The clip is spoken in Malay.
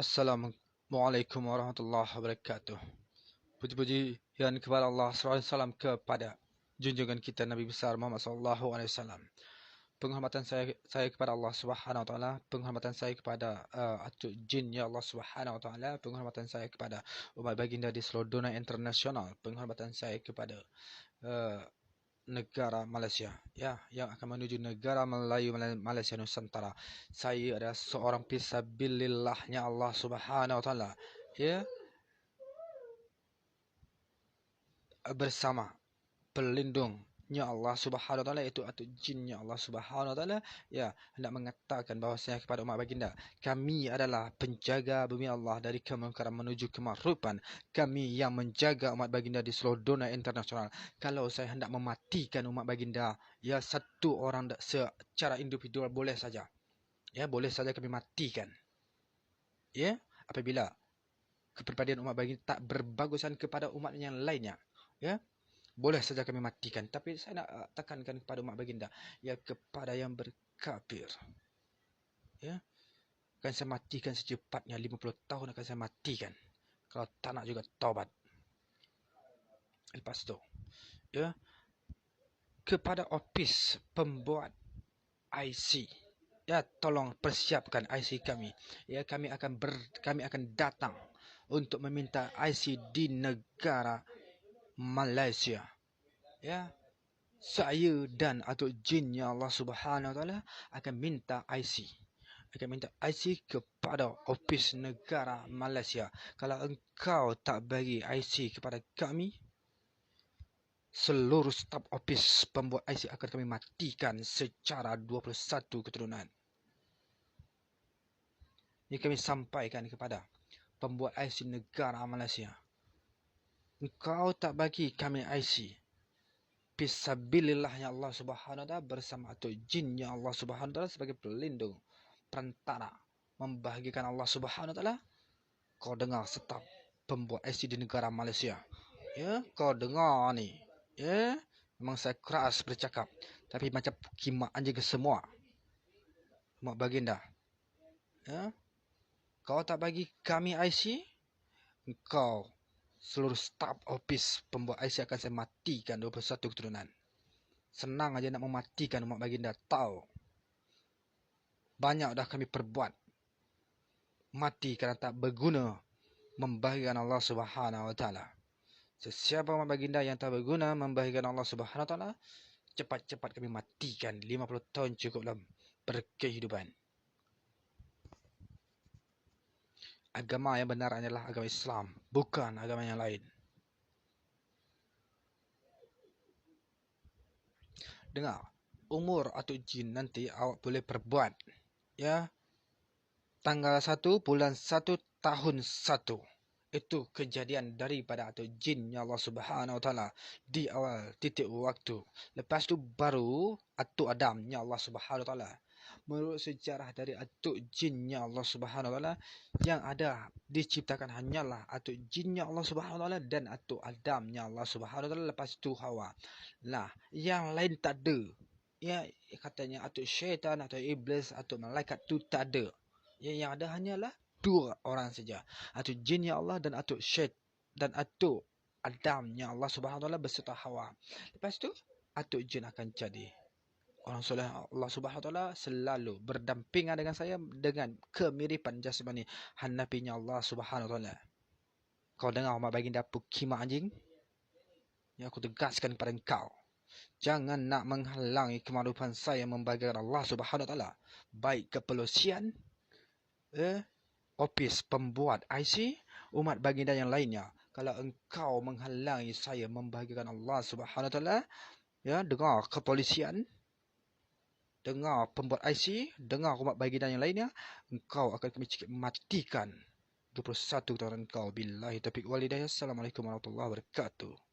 Assalamualaikum warahmatullahi wabarakatuh. Puji-puji yang kepada Allah SAW kepada junjungan kita Nabi besar Muhammad SAW. Penghormatan saya saya kepada Allah Subhanahu Wa Taala, penghormatan saya kepada uh, Atuk Jin ya Allah Subhanahu Wa Taala, penghormatan saya kepada umat baginda di seluruh dunia internasional, penghormatan saya kepada uh, negara Malaysia. Ya yang akan menuju negara Melayu Malaysia Nusantara. Saya adalah seorang fisabilillahnya Allah Subhanahu wa taala. Ya. Bersama pelindung nya Allah Subhanahu Taala iaitu atau jinnya Allah Subhanahu Taala. Ya hendak mengatakan bahawasanya kepada umat baginda kami adalah penjaga bumi Allah dari kemungkaran menuju kemakrufan kami yang menjaga umat baginda di seluruh dunia internasional. Kalau saya hendak mematikan umat baginda ya satu orang secara individual boleh saja. Ya boleh saja kami matikan. Ya apabila kepribadian umat baginda tak berbagusan kepada umat yang lainnya. Ya boleh saja kami matikan tapi saya nak uh, tekankan kepada umat baginda ya kepada yang berkafir. Ya akan saya matikan secepatnya 50 tahun akan saya matikan. Kalau tak nak juga taubat. Lepas tu ya kepada ofis pembuat IC ya tolong persiapkan IC kami. Ya kami akan ber, kami akan datang untuk meminta IC di negara Malaysia. Ya. Saya dan atau jinnya Allah Subhanahu taala akan minta IC. Akan minta IC kepada ofis negara Malaysia. Kalau engkau tak bagi IC kepada kami, seluruh staf ofis pembuat IC akan kami matikan secara 21 keturunan. Ini kami sampaikan kepada pembuat IC negara Malaysia. Engkau tak bagi kami IC. Fisabilillah ya Allah subhanahu wa ta'ala bersama atau jin ya Allah subhanahu wa ta'ala sebagai pelindung perantara membahagikan Allah subhanahu wa ta'ala. Kau dengar setap pembuat IC di negara Malaysia. Ya, kau dengar ni. Ya, memang saya keras bercakap. Tapi macam kimak anjing ke semua. Mak baginda. Ya, kau tak bagi kami IC. Kau seluruh staf ofis pembuat IC akan saya matikan 21 keturunan. Senang aja nak mematikan umat baginda. Tahu. Banyak dah kami perbuat. Mati kerana tak berguna membahagikan Allah Subhanahu Wa Taala. Sesiapa umat baginda yang tak berguna membahagikan Allah Subhanahu Wa Taala, cepat-cepat kami matikan 50 tahun cukuplah berkehidupan. Agama yang benar adalah agama Islam, bukan agama yang lain. Dengar, umur atau jin nanti awak boleh perbuat. Ya, tanggal 1 bulan 1 tahun 1. Itu kejadian daripada atau jin Allah Subhanahu Wa Taala di awal titik waktu. Lepas tu baru atau Adam Allah Subhanahu Wa Taala menurut sejarah dari atuk jinnya Allah Subhanahu Wa Taala yang ada diciptakan hanyalah atuk jinnya Allah Subhanahu Wa Taala dan atuk Adamnya Allah Subhanahu Wa Taala lepas itu Hawa. Nah, yang lain tak ada. Ya katanya atuk syaitan atau iblis atau malaikat tu tak ada. Ya, yang ada hanyalah dua orang saja. Atuk jinnya Allah dan atuk syait dan atuk Adamnya Allah Subhanahu Wa Taala beserta Hawa. Lepas tu atuk jin akan jadi orang soleh Allah Subhanahu taala selalu berdampingan dengan saya dengan kemiripan jasmani hanafinya Allah Subhanahu taala. Kau dengar umat baginda pukima anjing? Ya aku tegaskan kepada engkau. Jangan nak menghalangi kemarupan saya membagikan Allah Subhanahu taala. Baik kepolisian eh ofis pembuat IC umat baginda yang lainnya. Kalau engkau menghalangi saya membagikan Allah Subhanahu taala ya dengar kepolisian dengar pembuat IC, dengar umat bagi dan yang lainnya, engkau akan kami cikit matikan 21 tahun kau. Billahi taufiq walidayah. Assalamualaikum warahmatullahi wabarakatuh.